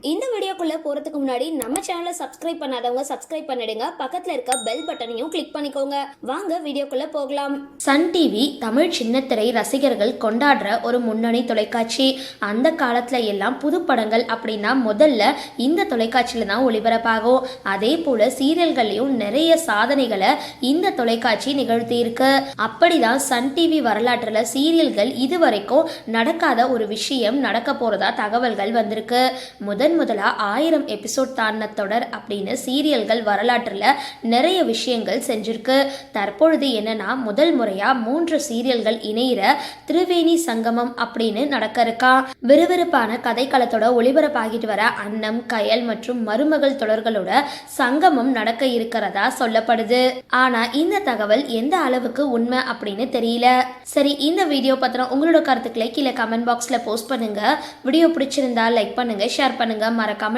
இந்த வீடியோக்குள்ளே போறதுக்கு முன்னாடி நம்ம சேனலை சப்ஸ்கிரைப் பண்ணாதவங்க சப்ஸ்கிரைப் பண்ணிடுங்க. பக்கத்தில் இருக்க பெல் பட்டனையும் கிளிக் பண்ணிக்கோங்க. வாங்க வீடியோக்குள்ளே போகலாம். சன் டிவி தமிழ் சின்னத்திரை ரசிகர்கள் கொண்டாடுற ஒரு முன்னணி தொலைக்காட்சி. அந்த காலத்தில் எல்லாம் புது படங்கள் அப்படின்னா முதல்ல இந்த தொலைக்காட்சியில தான் ஒளிபரப்பாகும். அதே போல சீரியல்கள்லையும் நிறைய சாதனைகளை இந்த தொலைக்காட்சி நிகழ்த்தி இருக்கு அப்படிதான் சன் டிவி வரலாற்றில் சீரியல்கள் இதுவரைக்கும் நடக்காத ஒரு விஷயம் நடக்க போறதா தகவல்கள் வந்திருக்கு. முதன் முதலா ஆயிரம் எபிசோட் தாண்டின தொடர் அப்படின்னு சீரியல்கள் வரலாற்றில் நிறைய விஷயங்கள் செஞ்சிருக்கு. தற்பொழுது என்னன்னா முதல் முறையா மூன்று சீரியல்கள் இணையிற திரிவேணி சங்கமம் அப்படின்னு நடக்க இருக்கா விறுவிறுப்பான கதைக்களத்தோட ஒளிபரப்பாகிட்டு வர அன்னம் கயல் மற்றும் மருமகள் தொடர்களோட சங்கமம் நடக்க இருக்கிறதா சொல்லப்படுது. ஆனா இந்த தகவல் எந்த அளவுக்கு உண்மை அப்படின்னு தெரியல. சரி இந்த வீடியோ பத்தின உங்களோட கருத்துக்களை கீழே கமெண்ட் பாக்ஸ்ல போஸ்ட் பண்ணுங்க. வீடியோ பிடிச்சிருந்தா லைக் பண்ணுங்க ஷேர் பண்ணுங்க. மறக்காம